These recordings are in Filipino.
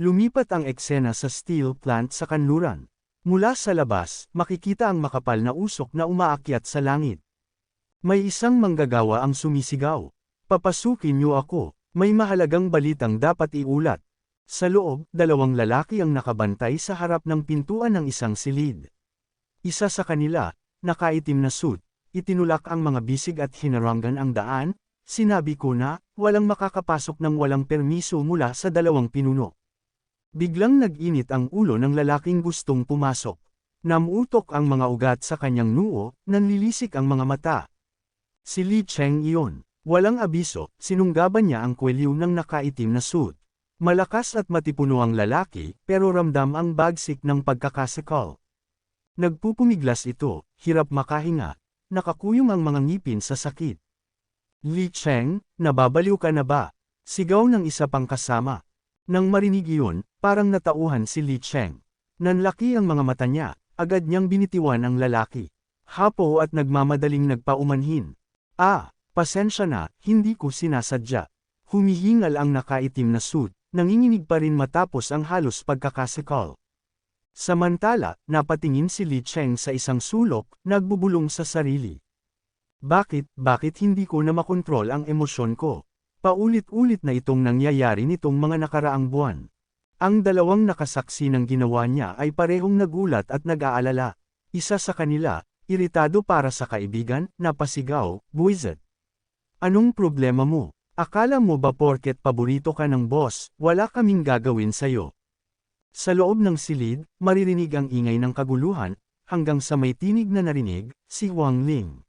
Lumipat ang eksena sa steel plant sa kanluran. Mula sa labas, makikita ang makapal na usok na umaakyat sa langit. May isang manggagawa ang sumisigaw. Papasukin niyo ako, may mahalagang balitang dapat iulat. Sa loob, dalawang lalaki ang nakabantay sa harap ng pintuan ng isang silid. Isa sa kanila, nakaitim na suit, itinulak ang mga bisig at hinarangan ang daan, sinabi ko na, walang makakapasok ng walang permiso mula sa dalawang pinuno. Biglang nag-init ang ulo ng lalaking gustong pumasok. Namutok ang mga ugat sa kanyang noo, nanlilisik ang mga mata. Si Li Cheng iyon. Walang abiso, sinunggaban niya ang kwelyo ng nakaitim na suit. Malakas at matipuno ang lalaki, pero ramdam ang bagsik ng pagkakasikal. Nagpupumiglas ito, hirap makahinga, nakakuyong ang mga ngipin sa sakit. Li Cheng, nababaliw ka na ba? Sigaw ng isa pang kasama. Nang marinig iyon, parang natauhan si Li Cheng. Nanlaki ang mga mata niya, agad niyang binitiwan ang lalaki. Hapo at nagmamadaling nagpaumanhin. Ah, pasensya na, hindi ko sinasadya. Humihingal ang nakaitim na suit, nanginginig pa rin matapos ang halos pagkakasikal. Samantala, napatingin si Li Cheng sa isang sulok, nagbubulong sa sarili. Bakit, bakit hindi ko na makontrol ang emosyon ko? Paulit-ulit na itong nangyayari nitong mga nakaraang buwan. Ang dalawang nakasaksi ng ginawa niya ay parehong nagulat at nag-aalala. Isa sa kanila, iritado para sa kaibigan, napasigaw, buwizet. Anong problema mo? Akala mo ba porket paborito ka ng boss, wala kaming gagawin sa'yo? Sa loob ng silid, maririnig ang ingay ng kaguluhan, hanggang sa may tinig na narinig, si Wang Ling.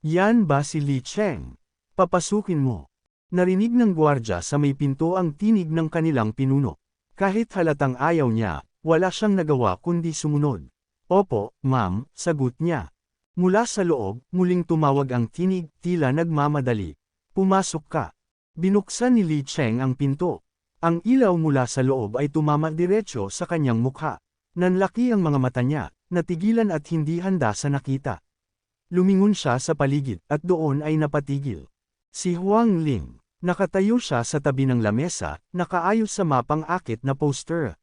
Yan ba si Li Cheng? Papasukin mo. Narinig ng gwardya sa may pinto ang tinig ng kanilang pinuno. Kahit halatang ayaw niya, wala siyang nagawa kundi sumunod. Opo, ma'am, sagot niya. Mula sa loob, muling tumawag ang tinig, tila nagmamadali. Pumasok ka. Binuksan ni Li Cheng ang pinto. Ang ilaw mula sa loob ay tumama diretso sa kanyang mukha. Nanlaki ang mga mata niya, natigilan at hindi handa sa nakita. Lumingon siya sa paligid at doon ay napatigil. Si Huang Ling, nakatayo siya sa tabi ng lamesa, nakaayos sa mapang akit na poster.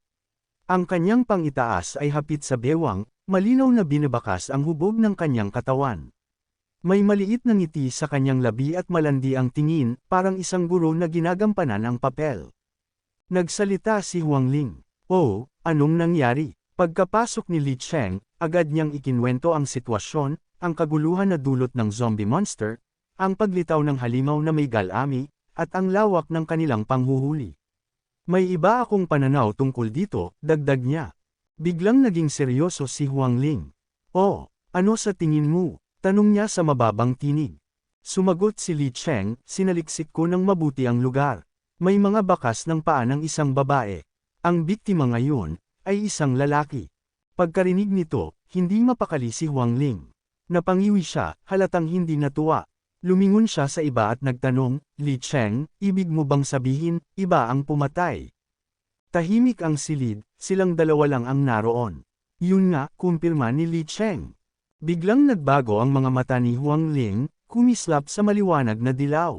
Ang kanyang pangitaas ay hapit sa bewang, malinaw na binabakas ang hubog ng kanyang katawan. May maliit na ngiti sa kanyang labi at malandi ang tingin, parang isang guro na ginagampanan ang papel. Nagsalita si Huang Ling. Oh, anong nangyari? Pagkapasok ni Li Cheng, agad niyang ikinwento ang sitwasyon, ang kaguluhan na dulot ng zombie monster, ang paglitaw ng halimaw na may galami, at ang lawak ng kanilang panghuhuli. May iba akong pananaw tungkol dito, dagdag niya. Biglang naging seryoso si Huang Ling. Oh, ano sa tingin mo? Tanong niya sa mababang tinig. Sumagot si Li Cheng, sinaliksik ko ng mabuti ang lugar. May mga bakas ng paa ng isang babae. Ang biktima ngayon, ay isang lalaki. Pagkarinig nito, hindi mapakali si Huang Ling. Napangiwi siya, halatang hindi natuwa. Lumingon siya sa iba at nagtanong, Li Cheng, ibig mo bang sabihin, iba ang pumatay? Tahimik ang silid, silang dalawa lang ang naroon. Yun nga, kumpirma ni Li Cheng. Biglang nagbago ang mga mata ni Huang Ling, kumislap sa maliwanag na dilaw.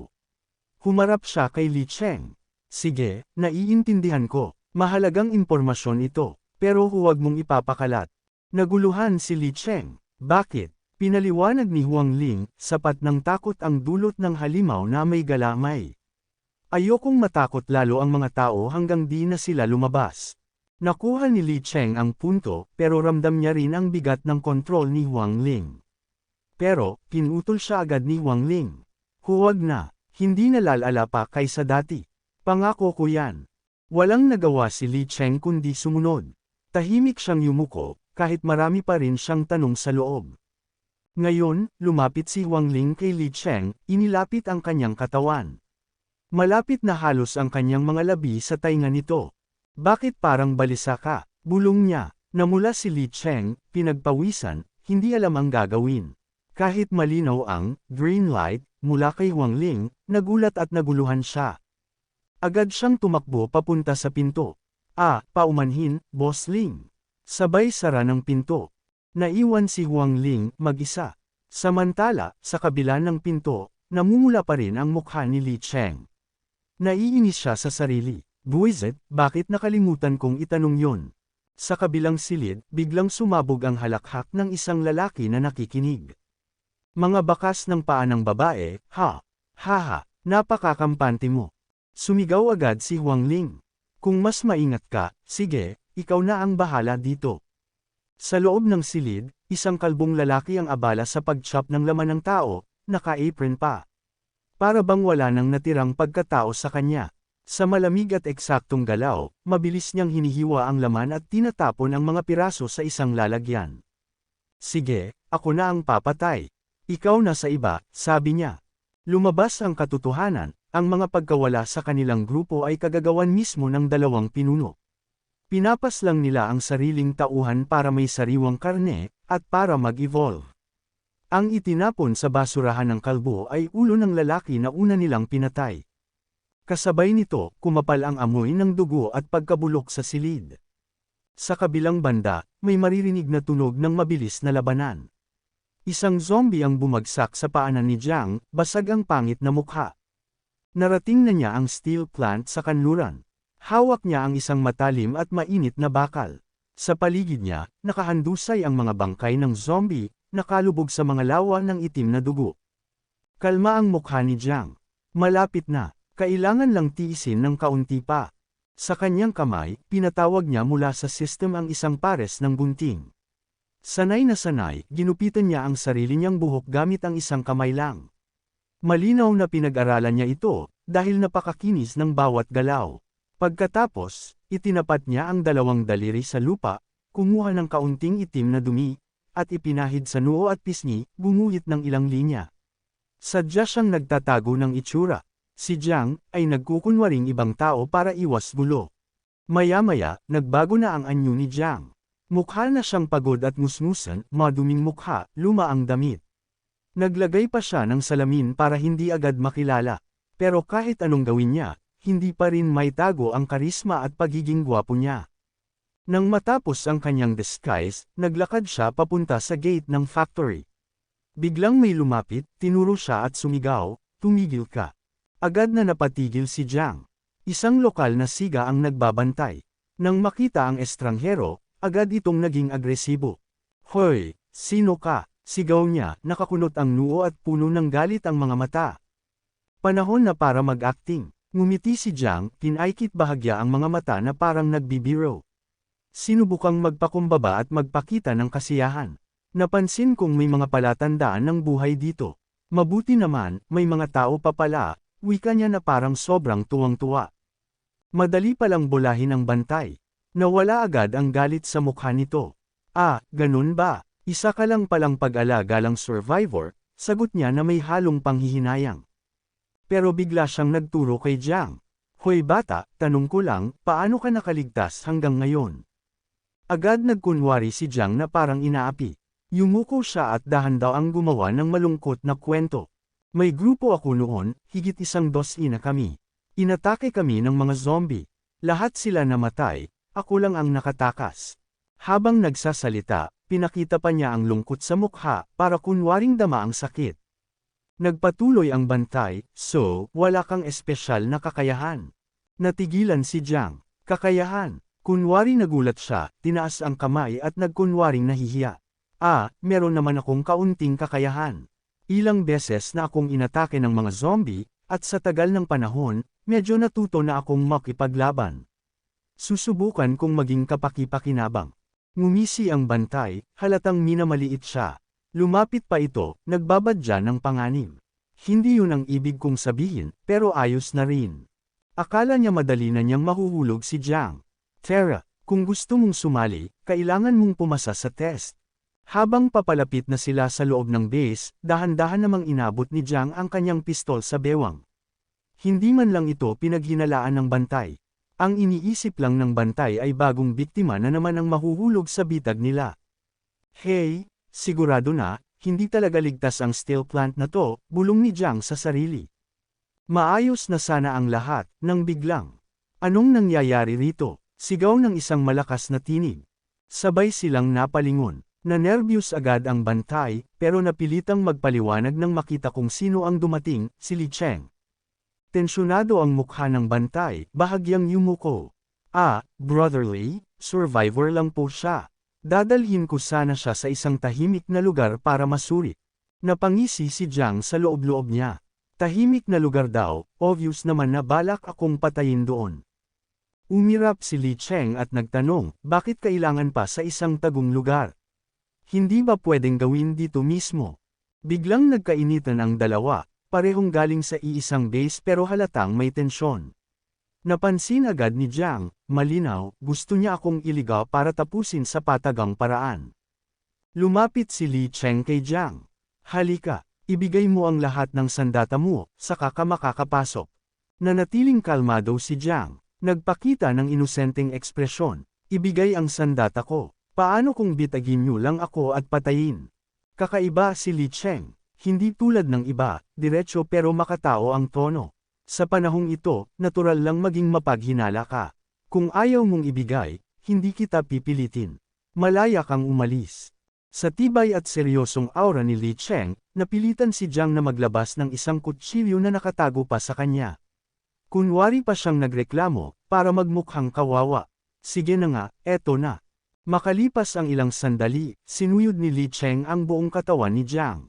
Humarap siya kay Li Cheng. Sige, naiintindihan ko, mahalagang impormasyon ito, pero huwag mong ipapakalat. Naguluhan si Li Cheng. Bakit? Pinaliwanag ni Huang Ling, sapat ng takot ang dulot ng halimaw na may galamay. Ayokong matakot lalo ang mga tao hanggang di na sila lumabas. Nakuha ni Li Cheng ang punto, pero ramdam niya rin ang bigat ng kontrol ni Huang Ling. Pero, pinutol siya agad ni Huang Ling. Huwag na, hindi nalalala pa kaysa dati. Pangako ko yan. Walang nagawa si Li Cheng kundi sumunod. Tahimik siyang yumuko, kahit marami pa rin siyang tanong sa loob. Ngayon, lumapit si Huang Ling kay Li Cheng, inilapit ang kanyang katawan. Malapit na halos ang kanyang mga labi sa tainga nito. Bakit parang balisa ka? Bulong niya. Namula si Li Cheng, pinagpawisan, hindi alam ang gagawin. Kahit malinaw ang green light mula kay Huang Ling, nagulat at naguluhan siya. Agad siyang tumakbo papunta sa pinto. Ah, paumanhin, Boss Ling. Sabay sara ng pinto. Naiwan si Huang Ling mag-isa. Samantala, sa kabila ng pinto, namumula pa rin ang mukha ni Li Cheng. Naiinis siya sa sarili. Buwisit, bakit nakalimutan kong itanong yon? Sa kabilang silid, biglang sumabog ang halakhak ng isang lalaki na nakikinig. Mga bakas ng paa ng babae, ha, ha ha, napakakampante mo. Sumigaw agad si Huang Ling. Kung mas maingat ka, sige, ikaw na ang bahala dito. Sa loob ng silid, isang kalbong lalaki ang abala sa pag-chop ng laman ng tao, naka-apron pa. Para bang wala nang natirang pagkatao sa kanya. Sa malamig at eksaktong galaw, mabilis niyang hinihiwa ang laman at tinatapon ang mga piraso sa isang lalagyan. Sige, ako na ang papatay. Ikaw na sa iba, sabi niya. Lumabas ang katotohanan, ang mga pagkawala sa kanilang grupo ay kagagawan mismo ng dalawang pinuno. Pinapas lang nila ang sariling tauhan para may sariwang karne, at para mag-evolve. Ang itinapon sa basurahan ng kalbo ay ulo ng lalaki na una nilang pinatay. Kasabay nito, kumapal ang amoy ng dugo at pagkabulok sa silid. Sa kabilang banda, may maririnig na tunog ng mabilis na labanan. Isang zombie ang bumagsak sa paanan ni Jiang, basag ang pangit na mukha. Narating na niya ang steel plant sa kanluran. Hawak niya ang isang matalim at mainit na bakal. Sa paligid niya, nakahandusay ang mga bangkay ng zombie, nakalubog sa mga lawa ng itim na dugo. Kalma ang mukha ni Jiang. Malapit na. Kailangan lang tiisin ng kaunti pa. Sa kanyang kamay, pinatawag niya mula sa system ang isang pares ng gunting. Sanay na sanay, ginupitan niya ang sarili niyang buhok gamit ang isang kamay lang. Malinaw na pinag-aralan niya ito, dahil napakakinis ng bawat galaw. Pagkatapos, itinapat niya ang dalawang daliri sa lupa, kumuha ng kaunting itim na dumi, at ipinahid sa noo at pisngi, gumuhit ng ilang linya. Sadya siyang nagtatago ng itsura. Si Jiang, ay nagkukunwaring ibang tao para iwas gulo. Maya-maya, nagbago na ang anyo ni Jiang. Mukha na siyang pagod at musmusan, maduming mukha, luma ang damit. Naglagay pa siya ng salamin para hindi agad makilala. Pero kahit anong gawin niya, hindi pa rin may tago ang karisma at pagiging gwapo niya. Nang matapos ang kanyang disguise, naglakad siya papunta sa gate ng factory. Biglang may lumapit, tinuro siya at sumigaw, tumigil ka. Agad na napatigil si Jiang. Isang lokal na siga ang nagbabantay. Nang makita ang estranghero, agad itong naging agresibo. Hoy, sino ka? Sigaw niya, nakakunot ang noo at puno ng galit ang mga mata. Panahon na para mag-acting. Ngumiti si Jiang, pinaikit bahagya ang mga mata na parang nagbibiro. Sinubukang magpakumbaba at magpakita ng kasiyahan. Napansin kong may mga palatandaan ng buhay dito. Mabuti naman, may mga tao pa pala, Wika niya na parang sobrang tuwang-tuwa. Madali palang bulahin ang bantay. Nawala agad ang galit sa mukha nito. Ah, ganun ba? Isa ka lang palang pag-alaga lang survivor, sagot niya na may halong panghihinayang. Pero bigla siyang nagturo kay Jiang. Hoy bata, tanong ko lang, paano ka nakaligtas hanggang ngayon? Agad nagkunwari si Jiang na parang inaapi. Yumuko siya at dahan daw ang gumawa ng malungkot na kwento. May grupo ako noon, higit isang dosina kami. Inatake kami ng mga zombie. Lahat sila namatay, ako lang ang nakatakas. Habang nagsasalita, pinakita pa niya ang lungkot sa mukha, para kunwaring dama ang sakit. Nagpatuloy ang bantay, so, wala kang espesyal na kakayahan. Natigilan si Jiang. Kakayahan. Kunwari nagulat siya, tinaas ang kamay at nagkunwaring nahihiya. Ah, meron naman akong kaunting kakayahan. Ilang beses na akong inatake ng mga zombie, at sa tagal ng panahon, medyo natuto na akong makipaglaban. Susubukan kong maging kapakipakinabang. Ngumisi ang bantay, halatang minamaliit siya. Lumapit pa ito, nagbabadya ng panganib. Hindi yun ang ibig kong sabihin, pero ayos na rin. Akala niya madali na niyang mahuhulog si Jiang. Tara, kung gusto mong sumali, kailangan mong pumasa sa test. Habang papalapit na sila sa loob ng base, dahan-dahan namang inabot ni Jiang ang kanyang pistol sa bewang. Hindi man lang ito pinaghinalaan ng bantay. Ang iniisip lang ng bantay ay bagong biktima na naman ang mahuhulog sa bitag nila. Hey, sigurado na, hindi talaga ligtas ang steel plant na to, bulong ni Jiang sa sarili. Maayos na sana ang lahat, nang biglang. Anong nangyayari rito? Sigaw ng isang malakas na tinig. Sabay silang napalingon. Nanervyos agad ang bantay, pero napilitang magpaliwanag nang makita kung sino ang dumating, si Li Cheng. Tensyonado ang mukha ng bantay, bahagyang yumuko. Ah, brotherly, survivor lang po siya. Dadalhin ko sana siya sa isang tahimik na lugar para masuri. Napangisi si Jiang sa loob-loob niya. Tahimik na lugar daw, obvious naman na balak akong patayin doon. Umirap si Li Cheng at nagtanong, bakit kailangan pa sa isang tagong lugar? Hindi ba pwedeng gawin dito mismo? Biglang nagkainitan ang dalawa, parehong galing sa iisang base pero halatang may tensyon. Napansin agad ni Jiang, malinaw, gusto niya akong iligaw para tapusin sa patagang paraan. Lumapit si Li Cheng kay Jiang. Halika, ibigay mo ang lahat ng sandata mo, saka ka makakapasok. Nanatiling kalmado si Jiang, nagpakita ng inosenteng ekspresyon, ibigay ang sandata ko, paano kung bitagin niyo lang ako at patayin? Kakaiba si Li Cheng, hindi tulad ng iba, diretso pero makatao ang tono. Sa panahong ito, natural lang maging mapaghinala ka. Kung ayaw mong ibigay, hindi kita pipilitin. Malaya kang umalis. Sa tibay at seryosong aura ni Li Cheng, napilitan si Jiang na maglabas ng isang kutsilyo na nakatago pa sa kanya. Kunwari pa siyang nagreklamo, para magmukhang kawawa. Sige na nga, eto na. Makalipas ang ilang sandali, sinuyod ni Li Cheng ang buong katawan ni Jiang.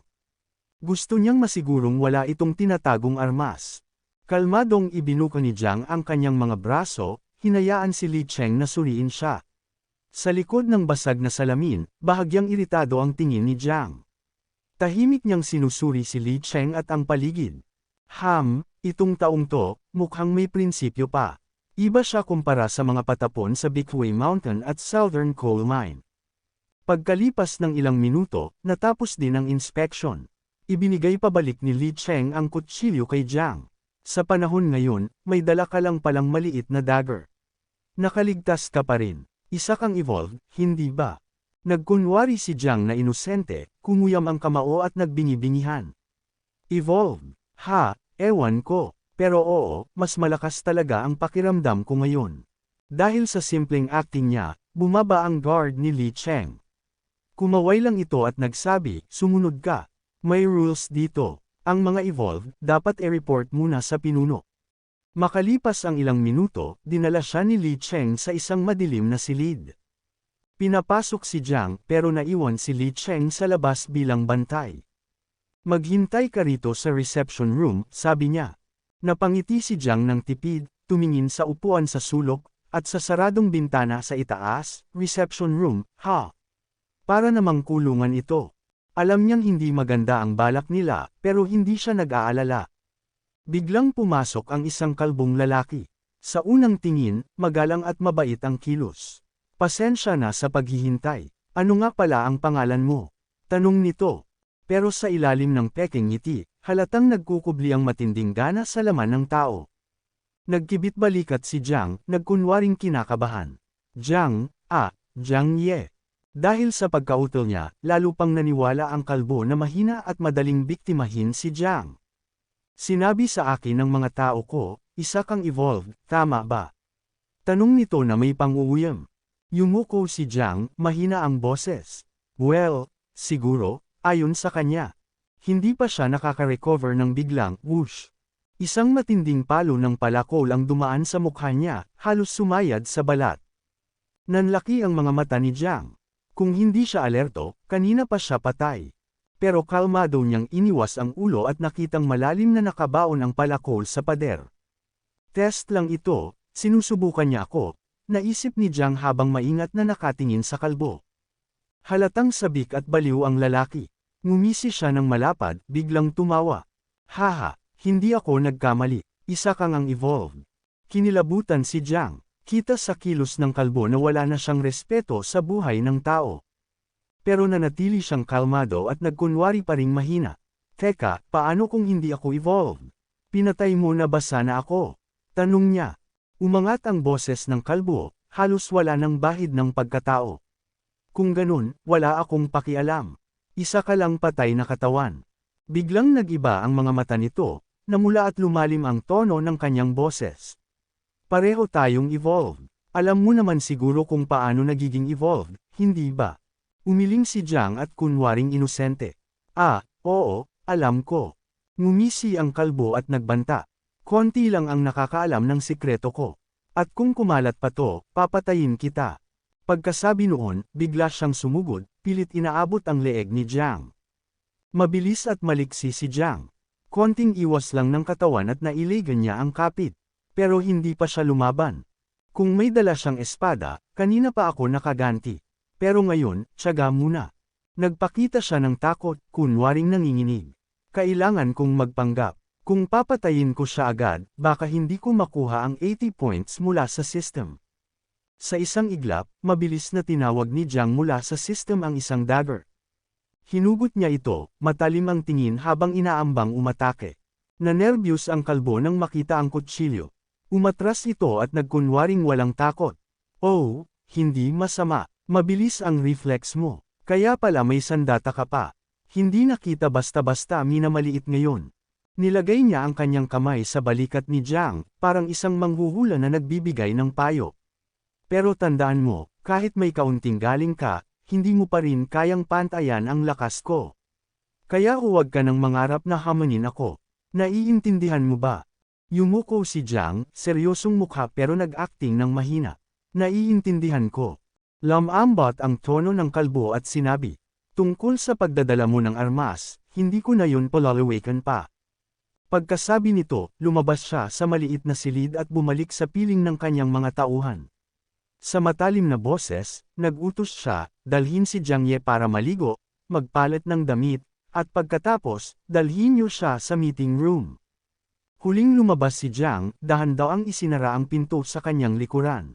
Gusto niyang masigurong wala itong tinatagong armas. Kalmadong ibinuko ni Jiang ang kanyang mga braso, hinayaan si Li Cheng na suriin siya. Sa likod ng basag na salamin, bahagyang iritado ang tingin ni Jiang. Tahimik niyang sinusuri si Li Cheng at ang paligid. Ham, itong taong to, mukhang may prinsipyo pa. Iba siya kumpara sa mga patapon sa Bickway Mountain at Southern Coal Mine. Pagkalipas ng ilang minuto, natapos din ang inspection. Ibinigay pabalik ni Li Cheng ang kutsilyo kay Jiang. Sa panahon ngayon, may dala ka lang palang maliit na dagger. Nakaligtas ka pa rin. Isa kang evolved, hindi ba? Nagkunwari si Jiang na inosente, kumuyam ang kamao at nagbingi-bingihan. Evolved. Ha, ewan ko. Pero oo, mas malakas talaga ang pakiramdam ko ngayon. Dahil sa simpleng acting niya, bumaba ang guard ni Li Cheng. Kumaway lang ito at nagsabi, sumunod ka. May rules dito. Ang mga evolved, dapat i-report muna sa pinuno. Makalipas ang ilang minuto, dinala siya ni Li Cheng sa isang madilim na silid. Pinapasok si Jiang pero naiwan si Li Cheng sa labas bilang bantay. Maghintay ka rito sa reception room, sabi niya. Napangiti si Jiang ng tipid, tumingin sa upuan sa sulok, at sa saradong bintana sa itaas, reception room, ha? Para namang kulungan ito. Alam niyang hindi maganda ang balak nila, pero hindi siya nag-aalala. Biglang pumasok ang isang kalbong lalaki. Sa unang tingin, magalang at mabait ang kilos. Pasensya na sa paghihintay. Ano nga pala ang pangalan mo? Tanong nito. Pero sa ilalim ng peking ngiti, halatang nagkukubli ang matinding gana sa laman ng tao. Nagkibit balikat si Jiang, nagkunwaring kinakabahan. Jiang, ah, Jiang Ye. Dahil sa pagkautol niya, lalo pang naniwala ang kalbo na mahina at madaling biktimahin si Jiang. Sinabi sa akin ng mga tao ko, isa kang evolved, tama ba? Tanong nito na may panguuyam. Yumuko si Jiang, mahina ang boses. Well, siguro, ayon sa kanya. Hindi pa siya nakaka-recover ng biglang, whoosh. Isang matinding palo ng palakol ang dumaan sa mukha niya, halos sumayad sa balat. Nanlaki ang mga mata ni Jiang. Kung hindi siya alerto, kanina pa siya patay. Pero kalmado niyang iniwas ang ulo at nakitang malalim na nakabaon ang palakol sa pader. Test lang ito, sinusubukan niya ako, naisip ni Jiang habang maingat na nakatingin sa kalbo. Halatang sabik at baliw ang lalaki. Ngumisi siya ng malapad, biglang tumawa. Haha, hindi ako nagkamali, isa kang ang evolved. Kinilabutan si Jiang. Kita sa kilos ng kalbo na wala na siyang respeto sa buhay ng tao. Pero nanatili siyang kalmado at nagkunwari pa ring mahina. Teka, paano kung hindi ako evolved? Pinatay mo na ba sana ako? Tanong niya. Umangat ang boses ng kalbo, halos wala ng bahid ng pagkatao. Kung ganun, wala akong pakialam. Isa ka lang patay na katawan. Biglang nagiba ang mga mata nito, namula at lumalim ang tono ng kanyang boses. Pareho tayong evolved. Alam mo naman siguro kung paano nagiging evolved, hindi ba? Umiling si Jiang at kunwaring inosente. Ah, oo, alam ko. Ngumisi ang kalbo at nagbanta. Konti lang ang nakakaalam ng sikreto ko. At kung kumalat pa to, papatayin kita. Pagkasabi noon, bigla siyang sumugod, pilit inaabot ang leeg ni Jiang. Mabilis at maliksi si Jiang. Konting iwas lang ng katawan at nailigan niya ang kapit. Pero hindi pa siya lumaban. Kung may dala siyang espada, kanina pa ako nakaganti. Pero ngayon, tiyaga muna. Nagpakita siya ng takot, kunwaring nanginginig. Kailangan kong magpanggap. Kung papatayin ko siya agad, baka hindi ko makuha ang 80 points mula sa system. Sa isang iglap, mabilis na tinawag ni Jiang mula sa system ang isang dagger. Hinugot niya ito, matalim ang tingin habang inaambang umatake. Nanervyos ang kalbo nang makita ang kutsilyo. Umatras ito at nagkunwaring walang takot. Oh, hindi masama. Mabilis ang reflex mo. Kaya pala may sandata ka pa. Hindi nakita basta-basta minamaliit ngayon. Nilagay niya ang kanyang kamay sa balikat ni Jiang, parang isang manghuhula na nagbibigay ng payo. Pero tandaan mo, kahit may kaunting galing ka, hindi mo pa rin kayang pantayan ang lakas ko. Kaya huwag ka nang mangarap na hamanin ako. Naiintindihan mo ba? Yumuko si Jiang, seryosong mukha pero nag-acting ng mahina. Naiintindihan ko. Lamambot ang tono ng kalbo at sinabi, tungkol sa pagdadala mo ng armas, hindi ko na yun palalawakan pa. Pagkasabi nito, lumabas siya sa maliit na silid at bumalik sa piling ng kanyang mga tauhan. Sa matalim na boses, nagutos siya, dalhin si Jiang Ye para maligo, magpalit ng damit, at pagkatapos, dalhin niyo siya sa meeting room. Huling lumabas si Jiang, dahan daw ang isinara ang pinto sa kanyang likuran.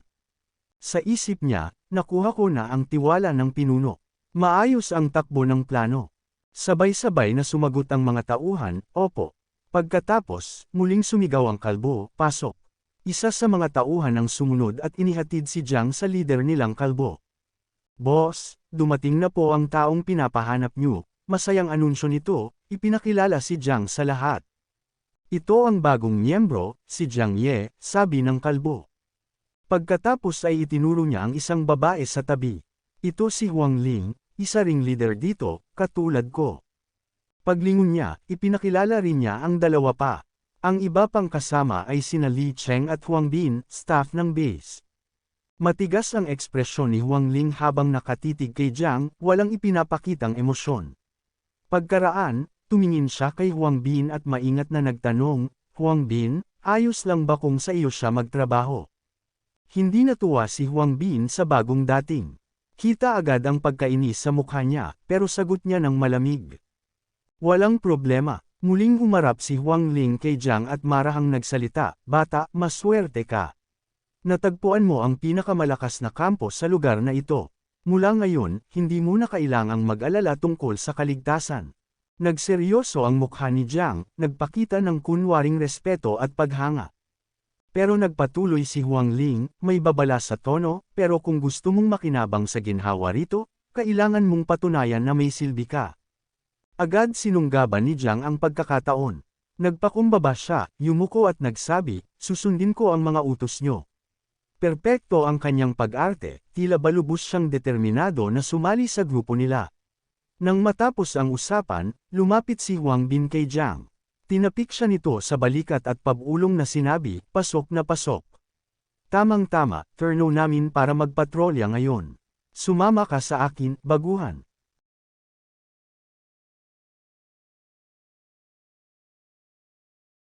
Sa isip niya, nakuha ko na ang tiwala ng pinuno. Maayos ang takbo ng plano. Sabay-sabay na sumagot ang mga tauhan, opo. Pagkatapos, muling sumigaw ang kalbo, pasok. Isa sa mga tauhan ang sumunod at inihatid si Jiang sa lider nilang kalbo. Boss, dumating na po ang taong pinapahanap niyo. Masayang anunsyo nito, ipinakilala si Jiang sa lahat. Ito ang bagong miyembro, si Jiang Ye, sabi ng kalbo. Pagkatapos ay itinuro niya ang isang babae sa tabi. Ito si Huang Ling, isa ring leader dito, katulad ko. Paglingon niya, ipinakilala rin niya ang dalawa pa. Ang iba pang kasama ay sina Li Cheng at Huang Bin, staff ng base. Matigas ang ekspresyon ni Huang Ling habang nakatitig kay Jiang, walang ipinapakitang emosyon. Pagkaraan, tumingin siya kay Huang Bin at maingat na nagtanong, Huang Bin, ayos lang ba kung sa iyo siya magtrabaho? Hindi natuwa si Huang Bin sa bagong dating. Kita agad ang pagkainis sa mukha niya, pero sagot niya ng malamig. Walang problema. Muling humarap si Huang Ling kay Jiang at marahang nagsalita, Bata, maswerte ka. Natagpuan mo ang pinakamalakas na kampo sa lugar na ito. Mula ngayon, hindi mo na kailangang mag-alala tungkol sa kaligtasan. Nagseryoso ang mukha ni Jiang, nagpakita ng kunwaring respeto at paghanga. Pero nagpatuloy si Huang Ling, may babala sa tono, pero kung gusto mong makinabang sa ginhawa rito, kailangan mong patunayan na may silbi ka. Agad sinunggaban ni Jiang ang pagkakataon. Nagpakumbaba siya, yumuko at nagsabi, susundin ko ang mga utos nyo. Perpekto ang kanyang pag-arte, tila balubos siyang determinado na sumali sa grupo nila. Nang matapos ang usapan, lumapit si Huang Bin kay Jiang. Tinapik siya nito sa balikat at pabulong na sinabi, pasok na pasok. Tamang-tama, turno namin para magpatrolya ngayon. Sumama ka sa akin, baguhan.